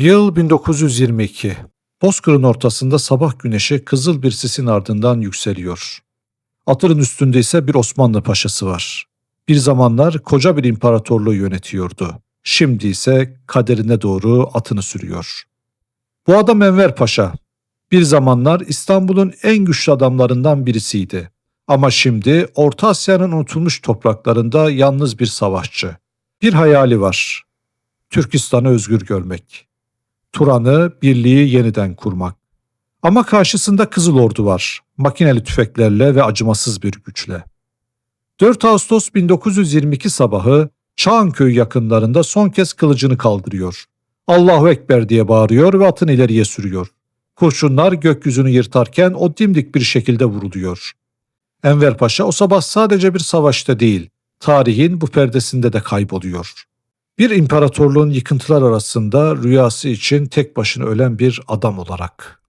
Yıl 1922. Bozkır'ın ortasında sabah güneşi kızıl bir sisin ardından yükseliyor. Atırın üstünde ise bir Osmanlı paşası var. Bir zamanlar koca bir imparatorluğu yönetiyordu. Şimdi ise kaderine doğru atını sürüyor. Bu adam Enver Paşa. Bir zamanlar İstanbul'un en güçlü adamlarından birisiydi. Ama şimdi Orta Asya'nın unutulmuş topraklarında yalnız bir savaşçı. Bir hayali var. Türkistan'ı özgür görmek. Turan'ı, birliği yeniden kurmak. Ama karşısında Kızıl Ordu var. Makineli tüfeklerle ve acımasız bir güçle. 4 Ağustos 1922 sabahı Çağanköy yakınlarında son kez kılıcını kaldırıyor. Allahu Ekber diye bağırıyor ve atını ileriye sürüyor. Kurşunlar gökyüzünü yırtarken o dimdik bir şekilde vuruluyor. Enver Paşa o sabah sadece bir savaşta değil, tarihin bu perdesinde de kayboluyor. Bir imparatorluğun yıkıntılar arasında rüyası için tek başına ölen bir adam olarak.